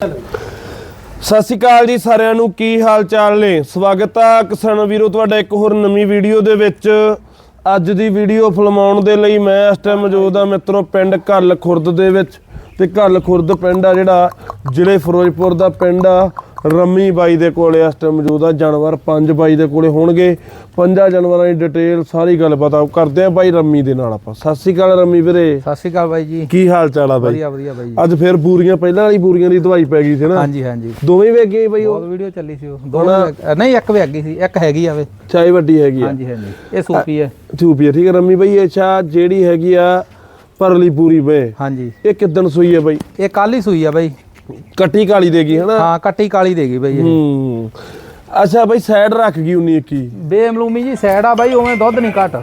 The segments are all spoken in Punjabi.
ਸਤਿ ਸ਼੍ਰੀ ਅਕਾਲ ਜੀ ਸਾਰਿਆਂ ਨੂੰ, ਕੀ ਹਾਲ ਚਾਲ ਨੇ? ਸਵਾਗਤ ਆ ਕਿਸਾਨ ਵੀਰੋ, ਤੁਹਾਡਾ ਇੱਕ ਹੋਰ ਨਵੀਂ ਵੀਡੀਓ ਦੇ ਵਿੱਚ। ਅੱਜ ਦੀ ਵੀਡੀਓ ਫਿਲਮਾਉਣ ਦੇ ਲਈ ਮੈਂ ਇਸ ਟਾਈਮ ਮੌਜੂਦ ਆ ਮਿੱਤਰੋ, ਪਿੰਡ ਘੱਲ ਖੁਰਦ ਦੇ ਵਿੱਚ। ਤੇ ਘੱਲ ਖੁਰਦ ਪਿੰਡ ਆ ਜਿਹੜਾ ਜ਼ਿਲ੍ਹੇ ਫਿਰੋਜ਼ਪੁਰ ਦਾ ਪਿੰਡ ਆ। ਰੰਮੀ ਬਾਈ ਦੇ ਕੋਲੇ ਇਸ ਟਾਈਮ ਮੌਜੂਦ ਆ ਜਾਨਵਰ ਪੰਜ ਬਾਈ ਦੇ ਕੋਲੇ ਹੋਣਗੇ। ਪੰਜਾਂ ਜਾਨਵਰਾਂ ਦੀ ਡਿਟੇਲ ਸਾਰੀ ਗੱਲ ਪਤਾ ਕਰਦੇ ਆ ਬਾਈ ਰੰਮੀ ਦੇ ਨਾਲ ਆਪਾਂ। ਸਤਿ ਸ਼੍ਰੀ ਅਕਾਲ ਰੰਮੀ ਵੀਰੇ। ਸਤਿ ਸ਼੍ਰੀ ਅਕਾਲ ਬਾਈ ਜੀ। ਕੀ ਹਾਲ ਚਾਲ ਆ ਬਾਈ? ਵਧੀਆ ਵਧੀਆ ਬਾਈ ਜੀ। ਅੱਜ ਫੇਰ ਬੂਰੀਆਂ ਪਹਿਲਾਂ ਵਾਲੀ ਬੂਰੀਆਂ ਦੀ ਦਵਾਈ ਪੈ ਗਈ ਸੀ ਨਾ। ਹਾਂਜੀ ਹਾਂਜੀ। ਦੋਵੇਂ ਵੇਚ ਗਏ ਬਈ ਉਹ? ਬਹੁਤ ਵੀਡੀਓ ਚੱਲੀ ਸੀ ਉਹ। ਦੋਨੋਂ ਅ, ਨਹੀਂ ਇੱਕ ਵੇਗੀ ਸੀ ਇੱਕ ਹੈਗੀ ਆਵੇ ਚਾਹੀ ਵੱਡੀ ਹੈਗੀ ਆ। ਹਾਂਜੀ ਹਾਂਜੀ। ਇਹ ਸੂਪੀ ਹੈ ਚੂਪੀ ਆ, ਠੀਕ ਹੈ ਰੰਮੀ ਬਈ। ਅੱਛਾ ਜਿਹੜੀ ਹੈਗੀ ਆ ਪਰਲੀ ਪੂਰੀ ਵੇ। ਹਾਂਜੀ। ਇਹ ਕਿਦਨ ਸੂਈ ਹੈ ਬਈ? ਇਹ ਕੱਲ ਹੀ ਸੂਈ ਆ ਬਾਈ। ਕੱਟੀ ਕਾਲੀ ਦੇਗੀ ਹਨਾ? ਹਾਂ ਕੱਟੀ ਕਾਲੀ ਦੇਗੀ ਬਾਈ ਇਹ। ਹੂੰ। ਅੱਛਾ ਬਈ ਸਾਈਡ ਰੱਖ ਗਈ 19 21 ਬੇਮਲੂਮੀ ਜੀ ਸਾਈਡ ਆ ਬਾਈ ਉਵੇਂ ਦੁੱਧ ਨਹੀਂ ਘਟ।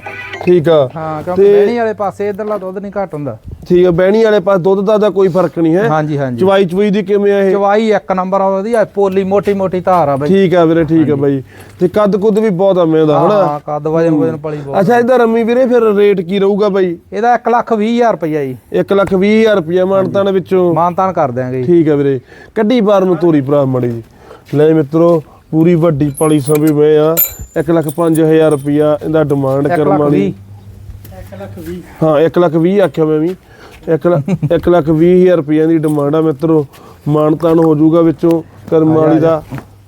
ਠੀਕ ਆ। ਹਾਂ ਕਿਉਂਕਿ ਬਹਿਣੀ ਵਾਲੇ ਪਾਸੇ ਇਧਰਲਾ ਦੁੱਧ ਨਹੀਂ ਘਟ ਹੁੰਦਾ। ਠੀਕ ਆ ਬਹਿਣੀ ਵਾਲੇ ਪਾਸ ਦੁੱਧ ਦਾ ਤਾਂ ਕੋਈ ਫ਼ਰਕ ਨਹੀਂ ਹੈ। ਹਾਂਜੀ ਹਾਂਜੀ। ਚਵਾਈ ਚਵਾਈ ਦੀ ਕਿਵੇਂ ਆ ਇਹ? ਚਵਾਈ ਇੱਕ ਨੰਬਰ ਆ ਵਧੀਆ ਪੋਲੀ ਮੋਟੀ ਮੋਟੀ ਧਾਰ ਆ ਬਾਈ। ਠੀਕ ਆ ਵੀਰੇ ਠੀਕ ਆ ਬਾਈ। ਤੇ ਕੱਦ ਕੁੱਦ ਵੀ ਬਹੁਤ ਆ ਮੇਂ ਦਾ ਹਨਾ? ਹਾਂ ਕੱਦ ਵਜਨ ਵਜਨ ਪਲੀ ਬਹੁਤ ਅੱਛਾ ਇਹਦਾ ਰੰਮੀ ਵੀਰੇ ਫਿਰ ਰੇਟ ਕੀ ਰਹੂਗਾ ਬਾਈ? ਇਹਦਾ 1 ਲੱਖ 20 ਹਜ਼ਾਰ ਰੁਪਈਆ ਜੀ। 1 ਲੱਖ 20 ਹਜ਼ਾਰ ਰੁਪਇਆ ਮਾਨਤਾਨ ਵਿੱਚੋਂ। ਮਾਨਤਾਨ ਕਰ ਦਿਆਂਗੇ ਜੀ। ਠੀਕ ਹੈ ਵੀਰੇ। ਕੱਢੀ ਬਾਰ ਨੂੰ ਤੋਰੀ ਭਰਾ ਮੜੀ ਜੀ। ਲੈ ਮਿੱਤਰੋ ਪੂਰੀ ਵੱਡੀ ਪਲੀ ਸੰਭੀ ਮੈਂ ਆ। 1 ਲੱਖ 5000 ਰੁਪਇਆ ਇਹਦਾ ਡਿਮਾਂਡ ਕਰਨ ਲੱਖ ਵਾਲੀ। ਵੀਹ। ਹਾਂ 1 ਲੱਖ 20 ਆਖਿਆ ਮੈਂ ਵੀ। 1 ਲੱਖ 1 ਲੱਖ 20000 ਰੁਪਇਆ ਦੀ ਡਿਮਾਂਡ ਆ ਮਿੱਤਰੋ। ਮਾਨਤਾਨ ਹੋ ਜਾਊਗਾ ਵਿੱਚੋਂ ਕਰਮ ਵਾਲੀ ਦਾ।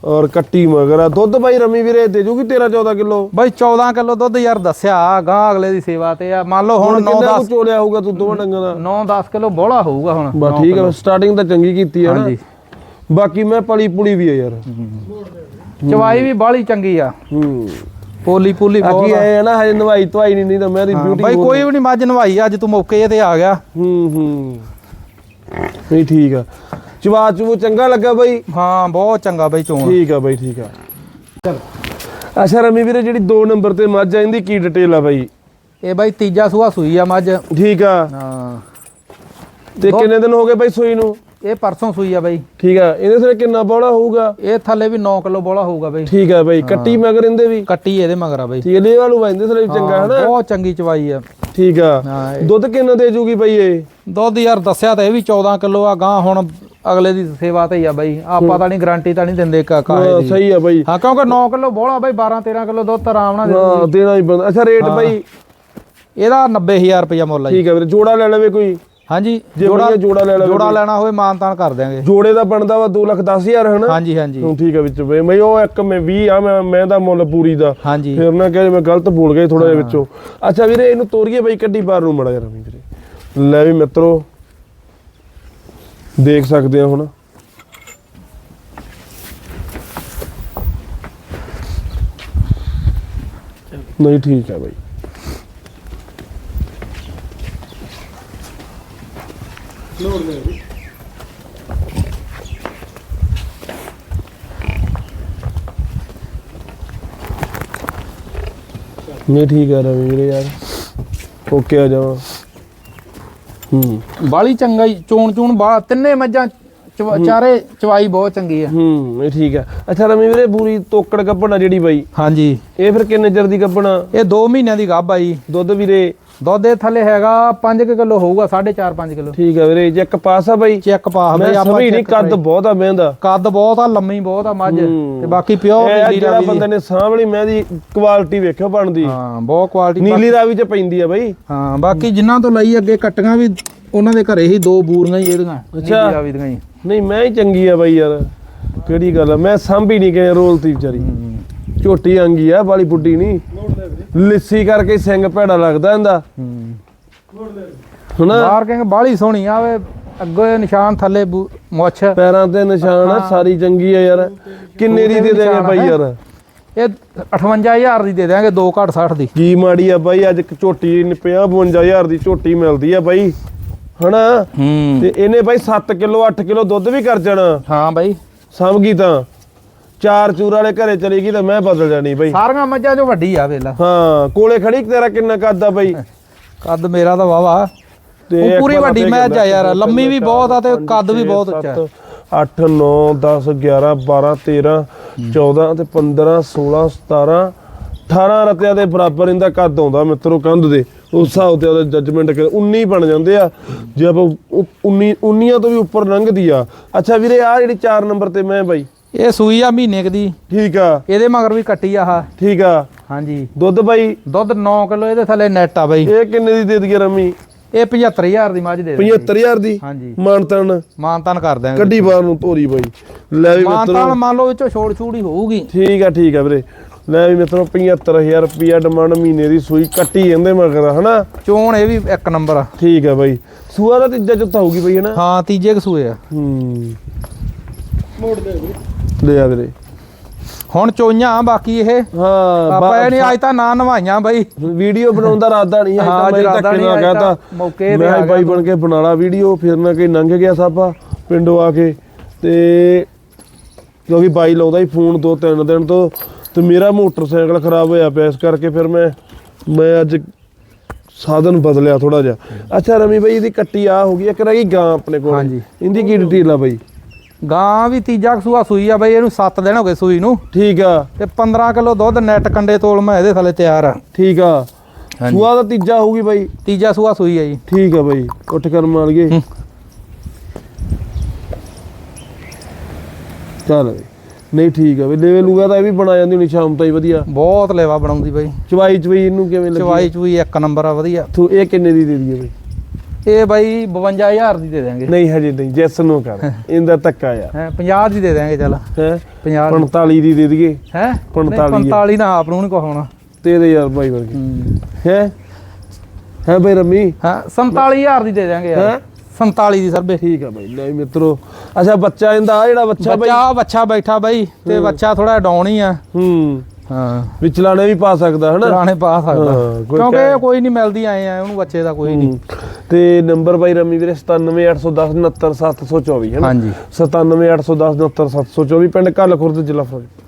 ਔਰ ਕੱਟੀ ਮਗਰ ਆ। ਦੁੱਧ ਬਾਈ ਰਮੀ ਵੀਰੇ ਦੇ ਜੂਗੀ 13 14 ਕਿਲੋ? ਬਾਈ 14 ਕਿਲੋ ਦੁੱਧ ਯਾਰ ਦੱਸਿਆ ਗਾਂ ਅਗਲੇ ਦੀ ਸੇਵਾ ਤੇ ਆ। ਮੰਨ ਲਓ ਹੁਣ 9 ਕਿੰਨਾ 10 ਕੁ ਚੋਲਿਆ ਹੋਊਗਾ ਤੂੰ ਦੋਵਾਂ ਡੰਗਾਂ ਦਾ? 9 10 ਕਿਲੋ ਬੋਲਾ ਹੋਊਗਾ ਹੁਣ। ਬਸ ਠੀਕ ਹੈ ਸਟਾਰਟਿੰਗ ਤਾਂ ਚੰਗੀ ਕੀਤੀ ਆ ਨਾ। ਹਾਂਜੀ। ਬਾਕੀ ਮੈਂ ਪਲੀ ਪੁਲੀ ਵੀ ਆ ਯਾਰ। ਚਵਾਈ ਵੀ ਬਾਹਲੀ ਚੰਗੀ ਆ। ਹੂੰ। ਪੋਲੀ ਪੋਲੀ ਬਹੁਤ ਇਹ ਹੈ ਨਾ ਹਜੇ ਨਵਾਈ ਧਵਾਈ ਨਹੀਂ ਨਹੀਂ ਤਾਂ ਮੈਂ ਦੀ ਬਿਊਟੀ ਬਾਈ ਕੋਈ ਵੀ ਨਹੀਂ ਮੱਝ ਨਵਾਈ ਅੱਜ ਤੂੰ ਮੌਕੇ ਤੇ ਆ ਗਿਆ। ਹੂੰ ਹੂੰ। ਨਹੀਂ ਠੀਕ ਆ। ਚਵਾ ਚੂ ਚੰਗਾ ਲੱਗਾ ਬਾਈ। ਹਾਂ ਬਹੁਤ ਚੰਗਾ ਬਾਈ ਚੋਣ। ਠੀਕ ਆ ਬਾਈ ਠੀਕ ਆ। ਅੱਛਾ ਰਮੀ ਵੀਰੇ ਜਿਹੜੀ 2 ਨੰਬਰ ਤੇ ਮੱਝ ਆ ਇਹਦੀ ਕੀ ਡਿਟੇਲ ਆ ਬਾਈ? ਇਹ ਬਾਈ ਤੀਜਾ ਸੂਆ ਸੂਈ ਆ ਮੱਝ। ਠੀਕ ਆ। ਹਾਂ। ਤੇ ਕਿੰਨੇ ਦਿਨ ਹੋ ਗਏ ਬਾਈ ਸੂਈ ਨੂੰ? ਇਹ ਪਰਸੋਂ ਸੂਈ ਆ ਬਾਈ। ਠੀਕ ਆ ਇਹਦੇ ਸਿਰ ਕਿੰਨਾ ਬੋਲਾ ਹੋਊਗਾ? ਇਹ ਥੱਲੇ ਵੀ 9 ਕਿਲੋ ਬੋਲਾ ਹੋਊਗਾ ਬਾਈ। ਠੀਕ ਆ ਬਾਈ ਕੱਟੀ ਮਗਰ ਇਹਦੇ ਵੀ? ਕੱਟੀ ਇਹਦੇ ਮਗਰ ਆ ਬਾਈ। ਠੀਕ ਲੈ ਵਾਲੂ ਬਾਈਂਦੇ ਸਿਰ ਵੀ ਚੰਗਾ ਹਾਂ, ਹਨਾ? ਬਹੁਤ ਚੰਗੀ ਚਵਾਈ ਆ। ਠੀਕ ਆ। ਦੁੱਧ ਕਿੰਨਾ ਦੇ ਜੂਗੀ ਬਾਈ ਇਹ? ਦੁੱਧ ਯਾਰ ਦੱਸਿਆ ਤਾਂ ਇਹ ਵੀ 14 ਕਿਲੋ ਆ ਗਾਂ ਹੁਣ ਅਗਲੇ ਦੀ ਸੇਵਾ ਤੇ ਹੀ ਆ ਬਾਈ। ਆਪਾਂ ਤਾਂ ਨਹੀਂ ਗਾਰੰਟੀ ਤਾਂ ਨਹੀਂ ਦਿੰਦੇ ਕਾ ਕਾਹੇ ਹਾਂ, ਦੀ। ਸਹੀ ਆ ਬਾਈ। ਹਾਂ ਕਿਉਂਕਿ 9 ਕਿਲੋ ਬੋਲਾ ਬਾਈ 12 13 ਕਿਲੋ ਦੁੱਧ ਆਰਾਮ ਨਾਲ ਦੇਣਾ ਹੀ ਬੰਦਾ ਅੱਛਾ ਰੇਟ ਬਾਈ? ਇਹਦਾ 90000 ਰੁਪਇਆ ਮੁੱਲ ਆ ਠੀਕ ਆ ਵੀਰੇ ਜੋੜਾ ਲੈ ਲਵੇ ਕੋਈ। ਹਾਂਜੀ ਜੇ ਵਧੀਆ ਜੋੜਾ ਲੈ ਲਵੇ ਜੋੜਾ ਲੈਣਾ ਹੋਵੇ ਮਾਨਤਾਨ ਕਰ ਦਿਆਂਗੇ। ਜੋੜੇ ਦਾ ਬਣਦਾ ਵਾ 2 ਲੱਖ 10 ਹਜ਼ਾਰ ਹਨਾ? ਹਾਂਜੀ ਹਾਂਜੀ। ਹੁਣ ਠੀਕ ਆ ਵਿੱਚ ਬਈ ਮੈਂ ਉਹ ਇੱਕ ਮੈਂ 20 ਆ ਮੈਂ ਮੈਂ ਦਾ ਮੁੱਲ ਪੂਰੀ ਦਾ। ਹਾਂਜੀ। ਫਿਰ ਨਾ ਕਹੇ ਮੈਂ ਗਲਤ ਬੋਲ ਗਿਆ ਥੋੜਾ ਜਿਹਾ ਵਿੱਚੋਂ। ਅੱਛਾ ਵੀਰੇ ਇਹਨੂੰ ਤੋਰੀਏ ਬਈ ਕੱਢੀ ਬਾਹਰ ਨੂੰ ਮੜਾ ਜਰਾ ਵੀਰੇ। ਲੈ ਵੀ ਮਿੱਤਰੋ ਦੇਖ ਸਕਦੇ ਆ ਹੁਣ। ਨਹੀਂ ਠੀਕ ਆ ਬਈ। ਨਹੀਂ ਠੀਕ ਆ ਰਵੀ ਵੀਰੇ ਯਾਰ। ਓਕੇ ਆ ਜਾਵਾਂ। ਹੂੰ। ਬਾਲੀ ਚੰਗਾ ਹੀ ਚੋਣ ਚੂਣ ਬਾਲਾ ਤਿੰਨੇ ਮੱਝਾਂ ਚਵਾ- ਚਾਰੇ ਚਵਾਈ ਬਹੁਤ ਚੰਗੀ ਆ। ਹੂੰ ਇਹ ਠੀਕ ਆ। ਅੱਛਾ ਰਵੀ ਵੀਰੇ ਪੂਰੀ ਤੋਕੜ ਕੱਪਣਾ ਜਿਹੜੀ ਬਾਈ? ਹਾਂਜੀ। ਇਹ ਫਿਰ ਕਿੰਨੇ ਚਿਰ ਦੀ ਕੱਪਣਾ? ਇਹ 2 ਮਹੀਨਿਆਂ ਦੀ ਗੱਭ ਆ ਜੀ। ਦੁੱਧ ਵੀਰੇ ਦੁੱਧ ਥੱਲੇ ਹੈਗਾ 5 ਕਿਲੋ ਹੋਊਗਾ 4.5 5 ਕਿਲੋ। ਠੀਕ ਆ ਵੀਰੇ ਚੈੱਕ ਪਾਸ ਆ ਬਾਈ। ਚੈੱਕ ਪਾਸ ਬਈ ਆਪਾਂ ਨਹੀਂ ਕੱਦ ਬਹੁਤ ਆ ਮਹਿੰਦਾ ਕੱਦ ਬਹੁਤ ਆ ਲੰਮੀ ਬਹੁਤ ਆ ਮੱਝ ਹੂੰ। ਤੇ ਬਾਕੀ ਪਿਓਰ ਨੀਲੀ ਜਿਹੜਾ ਰਾਵੀ ਬੰਦੇ ਦੀ ਨੇ ਸਾਂਭਲੀ ਮੈਂ ਦੀ ਕੁਆਲਿਟੀ ਵੇਖਿਓ ਬਣਦੀ। ਹਾਂ ਬਹੁਤ ਕੁਆਲਿਟੀ ਨੀਲੀ ਰਾਵੀ ਚ ਪੈਂਦੀ ਆ ਬਾਈ। ਹਾਂ ਬਾਕੀ ਜਿਨ੍ਹਾਂ ਤੋਂ ਲਈ ਅੱਗੇ ਕੱਟੀਆਂ ਵੀ ਉਹਨਾਂ ਦੇ ਘਰੇ ਹੀ ਦੋ ਬੂਰੀਆਂ ਹੀ ਇਹਦੀਆਂ ਅੱਛਾ। ਨੀਲੀ ਰਾਵੀ ਦੀਆਂ ਹੀ। ਨਹੀਂ ਮੈਂ ਹੀ ਚੰਗੀ ਆ ਬਾਈ ਯਾਰ ਕਿਹੜੀ ਗੱਲ ਆ? ਮੈਂ ਸਾਂਭੀ ਨਹੀਂ ਕਿ ਰੋਲਤੀ ਵਿਚਾਰੀ। ਹੂੰ। ਝੋਟੀ ਆਂਗੀ ਆ ਬਾਲੀ ਬੁੱਢੀ ਨਹੀਂ ਲਿੱਸੀ ਕਰਕੇ ਸਿੰਘ ਭੈੜਾ ਲੱਗਦਾ ਇਹਦਾ ਹੂੰ। ਹਨਾ? ਮਾਰਕਿੰਗ ਬਾਹਲੀ ਸੋਹਣੀ ਆ ਵੇ ਅੱਗੇ ਨਿਸ਼ਾਨ ਥੱਲੇ ਬੂ- ਮੁੱਛ। ਪੈਰਾਂ ਤੇ ਨਿਸ਼ਾਨ ਆ ਸਾਰੀ ਚੰਗੀ ਆ ਯਾਰ। ਕਿੰਨੇ ਦੀ ਦੇ ਦੇਗੇ ਬਾਈ ਯਾਰ? ਇਹ 58000 ਦੀ ਦੇ ਦਿਆਂਗੇ 2 ਘੱਟ 60 ਦੀ। ਕੀ ਮਾੜੀ ਆ ਬਾਈ ਅੱਜ ਇੱਕ ਝੋਟੀ 50 52000 ਦੀ ਝੋਟੀ ਮਿਲਦੀ ਆ ਬਾਈ ਹਨਾ? ਹੂੰ। ਤੇ ਇਹਨੇ ਬਾਈ 7 ਕਿਲੋ 8 ਕਿਲੋ ਦੁੱਧ ਵੀ ਕਰ ਜਾਣਾ। ਹਾਂ ਬਾਈ ਸਮਝ ਗਈ ਤਾਂ? ਚਾਰ ਚੂਰ ਵਾਲੇ ਘਰੇ ਚਲੀ ਗਈ ਤਾਂ ਮੈਂ ਬਦਲ ਜਾਣੀ ਬਾਈ। ਸਾਰੀਆਂ ਮੱਝਾਂ ਚੋਂ ਵੱਡੀ ਆ ਵੇਲਾ ਹਾਂ ਕੋਲੇ ਖੜੀ ਤੇਰਾ ਕਿੰਨਾ ਕੱਦ ਆ ਬਾਈ? ਕੱਦ ਮੇਰਾ ਤਾਂ ਵਾਵਾ ਤੇ ਪੂਰੀ ਵੱਡੀ ਮੈਚ ਆ ਯਾਰ ਲੰਮੀ ਵੀ ਬਹੁਤ ਆ ਤੇ ਕੱਦ ਵੀ ਬਹੁਤ ਉੱਚਾ। 8 9 10 11 12 13 14 ਤੇ 15 16 17 18 ਰਤਿਆਂ ਦੇ ਬਰਾਬਰ ਇਹਦਾ ਕੱਦ ਆਉਂਦਾ ਮਿੱਤਰੋ ਕੰਧ ਦੇ। ਉਸ ਹਿਸਾਬ ਤੇ ਉਹਦਾ ਜੱਜਮੈਂਟ ਕਰ 19 ਬਣ ਜਾਂਦੇ ਆ। ਜੇ ਆਪਾਂ 19 19 ਤੋਂ ਵੀ ਉੱਪਰ ਲੰਘਦੀ ਆ। ਅੱਛਾ ਵੀਰੇ ਆ ਜਿਹੜੀ 4 ਨੰਬਰ ਤੇ ਮੈਂ ਬਾਈ ਇਹ ਸੂਈ ਆ ਮਹੀਨੇ ਕੁ ਦੀ। ਠੀਕ ਆ। ਇਹਦੇ ਮਗਰ ਵੀ ਕੱਟੀ ਆ ਆਹ। ਠੀਕ ਆ। ਹਾਂਜੀ। ਦੁੱਧ ਬਾਈ? ਦੁੱਧ 9 ਕਿਲੋ ਇਹਦੇ ਥੱਲੇ ਨੈਟ ਆ ਬਾਈ। ਇਹ ਕਿੰਨੇ ਦੀ ਦੇ ਦਈਏ ਰਮੀ? ਇਹ 75000 ਦੀ ਮੱਝ ਦੇ ਦੇ 75000 ਦੀ? ਹਾਂਜੀ। ਮਾਨਤਨ? ਮਾਨਤਾਨ ਕਰ ਦਿਆਂਗੇ। ਕੱਢੀ ਬਾਹਰ ਨੂੰ ਤੋਰੀ ਬਾਈ। ਲੈ ਵੀ ਮਿੱਤਰੋ। ਮਾਨਤਾਨ ਮੰਨ ਲਓ ਵਿੱਚੋਂ ਛੋੜ ਛੂੜ ਹੀ ਹੋਊਗੀ। ਠੀਕ ਆ ਠੀਕ ਆ ਵੀਰੇ। ਲੈ ਵੀ ਮਿੱਤਰੋ 75000 ਰੁਪਿਆ ਡਿਮਾਂਡ ਮਹੀਨੇ ਦੀ ਸੂਈ ਕੱਟੀ ਜਾਂਦੇ ਮਗਰ ਹਨਾ? ਚੋਣ ਇਹ ਵੀ ਇੱਕ ਨੰਬਰ ਆ। ਠੀਕ ਆ ਬਾਈ। ਸੂਆ ਦਾ ਤੀਜਾ ਚੌਥਾ ਹੋਊਗੀ ਬਾਈ ਹਨਾ? ਹਾਂ ਤੀਜੇ ਕਸੂਏ ਆ। ਹੂੰ। ਮੋੜ ਦੇ। ਲੈ ਆ ਵੀਰੇ ਹੁਣ ਚੋਈਆਂ ਬਾਕੀ ਇਹ। ਹਾਂ ਆਪਾਂ ਇਹ ਨਹੀਂ ਅੱਜ ਤਾਂ ਨਾ ਨਵਾਈਆਂ ਬਾਈ। ਵੀਡੀਓ ਬਣਾਉਣ ਦਾ ਇਰਾਦਾ ਨਹੀਂ ਹੈ ਮੈਂ ਇਰਾਦਾ ਧੱਕੇ ਨਹੀਂ, ਅੱਜ ਕਹਤਾ ਤਾਂ ਮੌਕੇ ਤੇ ਮੈਂ ਆ ਬਾਈ ਗਿਆ ਬਣ ਕੇ ਬਣਾ ਲਾ ਵੀਡੀਓ ਫਿਰ ਨਾ ਕਿ ਲੰਘ ਗਿਆ ਸਾਬਾ ਪਿੰਡੋਂ ਆ ਕੇ। ਤੇ ਕਿਉਂਕਿ ਬਾਈ ਲਾਉਂਦਾ ਹੀ ਫੋਨ ਦੋ ਤਿੰਨ ਦਿਨ ਤੋਂ ਤੇ ਮੇਰਾ ਮੋਟਰਸਾਈਕਲ ਖਰਾਬ ਹੋਇਆ ਪਿਆ ਇਸ ਕਰਕੇ ਫਿਰ ਮੈਂ ਮੈਂ ਅੱਜ ਸਾਧਨ ਬਦਲਿਆ ਥੋੜਾ ਜਿਹਾ। ਅੱਛਾ ਰਮੀ ਬਾਈ ਇਹਦੀ ਕੱਟੀ ਆ ਹੋ ਗਈ ਇੱਕ ਰਹਿ ਗਈ ਗਾਂ ਆਪਣੇ ਕੋਲ। ਹਾਂਜੀ। ਇਹਦੀ ਕੀ ਡਿਟੇਲ ਆ ਬਾਈ? ਗਾਂ ਵੀ ਤੀਜਾ ਕਸੂਆ ਸੂਈ ਆ ਬਾਈ ਇਹਨੂੰ 7 ਦਿਨ ਹੋ ਗਏ ਸੂਈ ਨੂੰ। ਠੀਕ ਆ। ਤੇ 15 ਕਿਲੋ ਦੁੱਧ ਨੈਟ ਕੰਡੇ ਤੋਲ ਮੈਂ ਇਹਦੇ ਥੱਲੇ ਤਿਆਰ ਆ। ਠੀਕ ਆ। ਸੂਆ ਦਾ ਤੀਜਾ ਹੋਊਗੀ ਬਾਈ। ਤੀਜਾ ਸੂਆ ਸੂਈ ਆ ਜੀ। ਠੀਕ ਆ ਬਾਈ ਉੱਠ ਕਰ ਮਾਰ ਗਏ। ਚੱਲ ਬਈ। ਨਹੀਂ ਠੀਕ ਆ ਬਈ ਲੈਵਲ ਲੂਗਾ ਤਾਂ ਇਹ ਵੀ ਬਣਾ ਜਾਂਦੀ ਹੁਣੀ ਸ਼ਾਮ ਤਾਈ ਵਧੀਆ। ਬਹੁਤ ਲੇਵਾ ਬਣਾਉਂਦੀ ਬਾਈ। ਚਵਾਈ ਚਵਾਈ ਇਹਨੂੰ ਕਿਵੇਂ ਲੱਗੀ? ਚਵਾਈ ਚੂਈ ਇੱਕ ਨੰਬਰ ਆ ਵਧੀਆ। ਤੂੰ ਇਹ ਕਿੰਨੇ ਦੀ ਦੇ ਦਈਏ ਬਈ? ਇਹ ਬਾਈ 52000 ਦੀ ਦੇ ਦਾਂਗੇ ਨਹੀਂ ਹਜੇ ਨਹੀਂ ਜੈਸ ਨੂੰ ਕਰ। ਇਹਦਾ ਧੱਕਾ ਆ। ਹੈ 50 ਦੀ ਦੇ ਦਾਂਗੇ ਚੱਲ। ਹੈ? 50 45 ਦੀ ਦੇ ਦਈਏ। ਹੈ? 45 45 ਨਾ ਆਪ ਨੂੰ ਨਹੀਂ ਕਹਾਉਣਾ ਤੇਰੇ ਯਾਰ ਬਾਈ ਵਰਗੀ। ਹੈ। ਹੈ? ਬਈ ਰਮੀ? ਹਾਂ 47000 ਦੀ ਦੇ ਦਾਂਗੇ ਯਾਰ। ਹੈਂ? 47 ਦੀ ਸਰਬੇ ਠੀਕ ਆ ਬਾਈ। ਲੈ ਮਿੱਤਰੋ ਅੱਛਾ ਬੱਚਾ ਇਹਦਾ ਆ ਜਿਹੜਾ ਬੱਚਾ ਬਾਈ। ਬੱਚਾ ਬੱਚਾ ਬੈਠਾ ਬਾਈ ਤੇ ਬੱਚਾ ਥੋੜਾ ਡਾਊਨ ਹੀ ਆ। ਹੂੰ। ਹਾਂ। ਵਿਚਲਾਣੇ ਵੀ ਪਾ ਸਕਦਾ ਹਨਾ? ਪੁਰਾਣੇ ਪਾ ਸਕਦਾ। ਹਾਂ, ਕੋਈ ਕਿਉਂਕਿ ਕਹਿ- ਕੋਈ ਨਹੀਂ ਮਿਲਦੀ ਆਏ ਆ ਉਹਨੂੰ ਬੱਚੇ ਦਾ ਕੋਈ ਨਹੀਂ। ਤੇ ਨੰਬਰ ਬਾਈ ਰਮੀ ਵੀਰੇ 97810 69724 ਹੈ ਹਾਂਜੀ। 97810 69724 ਪਿੰਡ ਕੱਲ ਖੁਰਦ ਜ਼ਿਲ੍ਹਾ ਫਿਰੋਜ਼ਪੁਰ